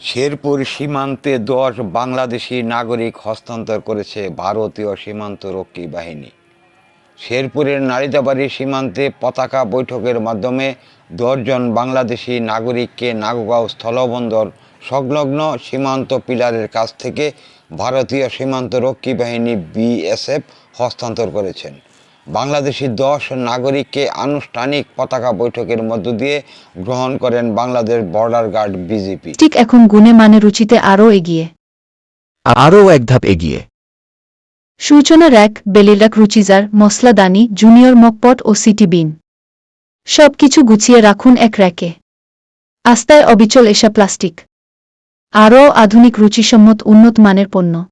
শেরপুর সীমান্তে দশ বাংলাদেশি নাগরিক হস্তান্তর করেছে ভারতীয় সীমান্ত রক্ষী বাহিনী। শেরপুরের নারিদাবাড়ি সীমান্তে পতাকা বৈঠকের মাধ্যমে দশজন বাংলাদেশি নাগরিককে নাগগাঁও স্থলবন্দর সংলগ্ন সীমান্ত পিলারের কাছ থেকে ভারতীয় সীমান্ত রক্ষী বাহিনী বিএসএফ হস্তান্তর করেছেন। বাংলাদেশি দশ নাগরিককে আনুষ্ঠানিক পতাকা বৈঠকের মধ্য দিয়ে গ্রহণ করেন বাংলাদেশ বর্ডার গার্ড বিজেপি। ঠিক এখন গুণে মানে রুচিতে আরও এগিয়ে। আরও এক ধাপ এগিয়ে। সূচনা র্যাক বেলিরাক রুচিজার মশলাদানি জুনিয়র মকপট ও সিটি বিন। সব কিছু গুছিয়ে রাখুন এক র্যাকে। আস্তায় অবিচল এসা প্লাস্টিক। আরও আধুনিক রুচিসম্মত উন্নত মানের পণ্য।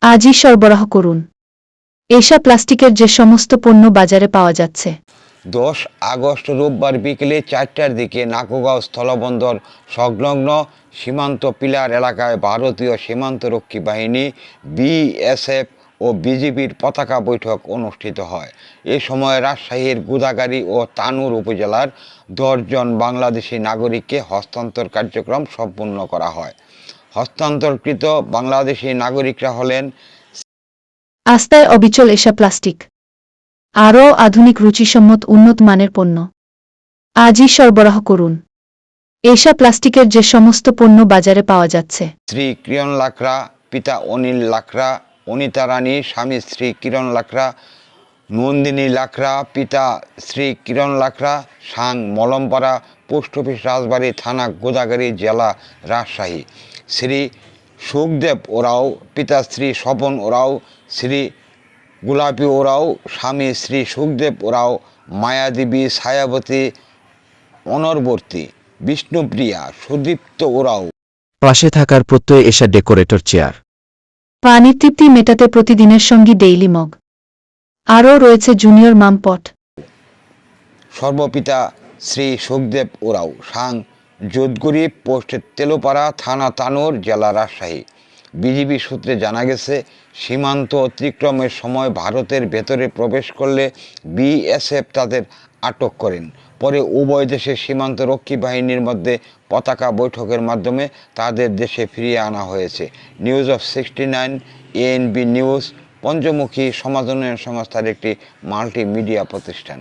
আজই সরবরাহ করুন। এসা প্লাস্টিকের যে সমস্ত পণ্য বাজারে পাওয়া যাচ্ছে। দশ আগস্ট রোববার বিকেলে চারটার দিকে নাকুগাঁও স্থলবন্দর সংলগ্ন সীমান্ত পিলার এলাকায় ভারতীয় সীমান্তরক্ষী বাহিনী, বিএসএফ ও বিজিবির পতাকা বৈঠক অনুষ্ঠিত হয়। এ সময় রাজশাহীর গুদাগাড়ি ও তানুর উপজেলার দশজন বাংলাদেশি নাগরিককে হস্তান্তর কার্যক্রম সম্পূর্ণ করা হয়। হস্তান্তরকৃত বাংলাদেশি নাগরিকরা হলেন আস্তায় অবিচল এসা প্লাস্টিক। আরও আধুনিক রুচিসম্মত উন্নত মানের পণ্য। আজই সরবরাহ করুন। এসা প্লাস্টিকের যে সমস্ত পণ্য বাজারে পাওয়া যাচ্ছে। শ্রী কিরণ লাকড়া, পিতা অনিল লাকড়া, অনিতা রানী, স্বামী শ্রী কিরণ লাকড়া, নন্দিনী লাকড়া, পিতা শ্রী কিরণ লাকড়া, সাং মলমপাড়া, পোস্ট অফিস রাজবাড়ী থানা গোদাগাড়ি জেলা রাজশাহী। শ্রী সুখদেব ওরাও, পিতা শ্রী স্বপন ওরাও শ্রী গোলাপী ওরাও স্বামী শ্রী সুখদেব ওরাও মায়াদেবী ছায়াবতী অনরবর্তী বিষ্ণুপ্রিয়া সুদীপ্ত ওরাও। পাশে থাকার প্রত্যয়ে এসা ডেকোরেটর চেয়ার। পানির তৃপ্তি মেটাতে প্রতিদিনের সঙ্গী ডেইলি মগ। আরও রয়েছে জুনিয়র মামপট। সর্বপিতা শ্রী সুখদেব ওরাও সাং যোধগরিব পোস্টের তেলোপাড়া থানা তানোর জেলা রাজশাহী। বিজিবি সূত্রে জানা গেছে, সীমান্ত অতিক্রমের সময় ভারতের ভেতরে প্রবেশ করলে বিএসএফ তাদের আটক করেন। পরে উভয় দেশের সীমান্ত রক্ষী বাহিনীর মধ্যে পতাকা বৈঠকের মাধ্যমে তাদের দেশে ফিরিয়ে আনা হয়েছে। News of sixty nine, ANB news, পঞ্চমুখী সমাজ উন্নয়ন সংস্থার একটি মাল্টিমিডিয়া প্রতিষ্ঠান।